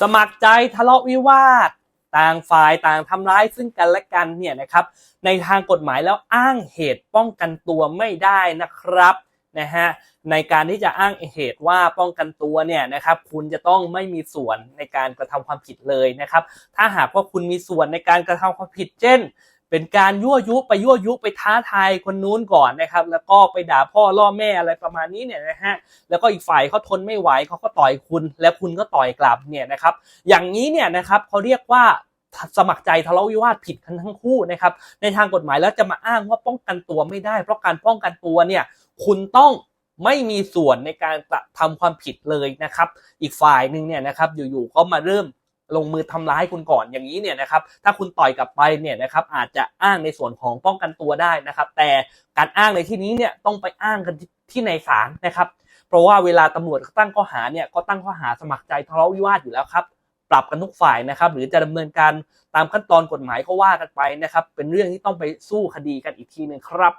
สมัครใจทะเลาะวิวาท ต่างฝ่ายต่างทำร้ายซึ่งกันและกันเนี่ยนะครับ ในทางกฎหมายแล้วอ้างเหตุป้องกันตัวไม่ได้นะครับนะฮะในการที่จะอ้างเหตุว่าป้องกันตัวเนี่ยนะครับคุณจะต้องไม่มีส่วนในการกระทำความผิดเลยนะครับ ถ้าหากว่าคุณมีส่วนในการกระทำความผิด เช่น เป็นการยั่วยุไปยั่วยุไปท้าทายคนนู้นก่อนนะครับ แล้วก็ไปด่าพ่อล่อแม่อะไรประมาณนี้เนี่ยนะฮะแล้วก็อีกฝ่ายเขาทนไม่ไหวเขาก็ต่อยคุณ แล้วคุณก็ต่อยกลับเนี่ยนะครับ อย่างนี้เนี่ยนะครับเขาเรียกว่าสมัครใจทะเลาะวิวาทผิดกันทั้งคู่นะครับ ในทางกฎหมายแล้วจะมาอ้างว่าป้องกันตัวไม่ได้ เพราะการป้องกันตัวเนี่ยคุณต้องไม่มีส่วนในการกระทำความผิดเลยนะครับ อีกฝ่ายหนึ่งเนี่ยนะครับอยู่ๆก็มาเริ่ม ลงมือทำร้ายคุณก่อนอย่างนี้เนี่ยนะครับถ้าคุณต่อยกลับไปเนี่ยนะครับอาจจะอ้างในส่วนของป้องกันตัวได้นะครับ แต่การอ้างในที่นี้เนี่ยต้องไปอ้างกันที่ในศาลนะครับเพราะว่าเวลาตำรวจตั้งข้อหาเนี่ยก็ตั้งข้อหาสมัครใจทะเลาะวิวาทอยู่แล้วครับปรับกันทุกฝ่ายนะครับ หรือจะดำเนินการตามขั้นตอนกฎหมายก็ว่ากันไปนะครับ เป็นเรื่องที่ต้องไปสู้คดีกันอีกทีหนึ่งครับ